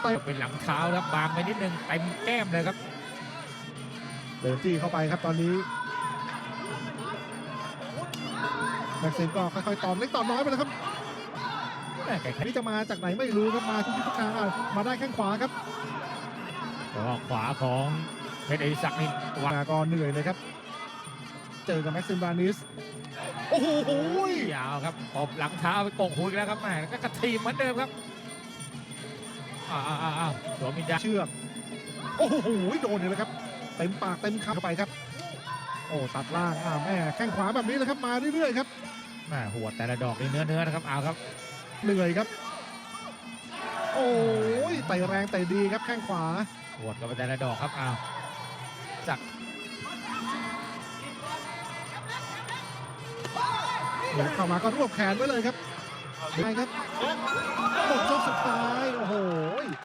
เตะเป็นหลังเท้าครับบางไปนิดนึงเต็มแก้มเลยครับ เดินจี้เข้าไปครับตอนนี้แม็กซิมก็ค่อยๆตอมเล็กตอมน้อยไปแล้วครับแม่แข่งขันนี่จะมาจากไหนไม่รู้ครับมาทุกทิศทุกทางอะมาได้แข้งขวาครับก็ขวาของเพชรอริศักดิ์นี่วางมาก็เหนื่อยเลยครับ เจอกับแม็กซิมบรานิสโอ้โหยาวครับตบหลังเท้าไปโกงหุยแล้วครับแม่ก็กระทีมเหมือนเดิมครับ อ้าวอ้าวอ้าวอ้าวสวมวิญญาณเชือก โอ้โหโดนเลยนะครับเต็มปากเต็มคำเข้าไปครับ โอ้ตัดล่างอ่าแม่แข้งขวาแบบนี้เลยครับมาเรื่อยๆครับแม่หัวแต่ละดอกนี่เนื้อเนื้อนะครับเอาครับเหนื่อยครับ โอ้ยเตะแรงเตะดีครับแข้งขวาหัวดกับไปแต่ละดอกครับเอาจากเดี๋ยวเข้ามาก็รวบแขนไว้เลยครับได้ครับหมดยกสุดท้ายโอ้โห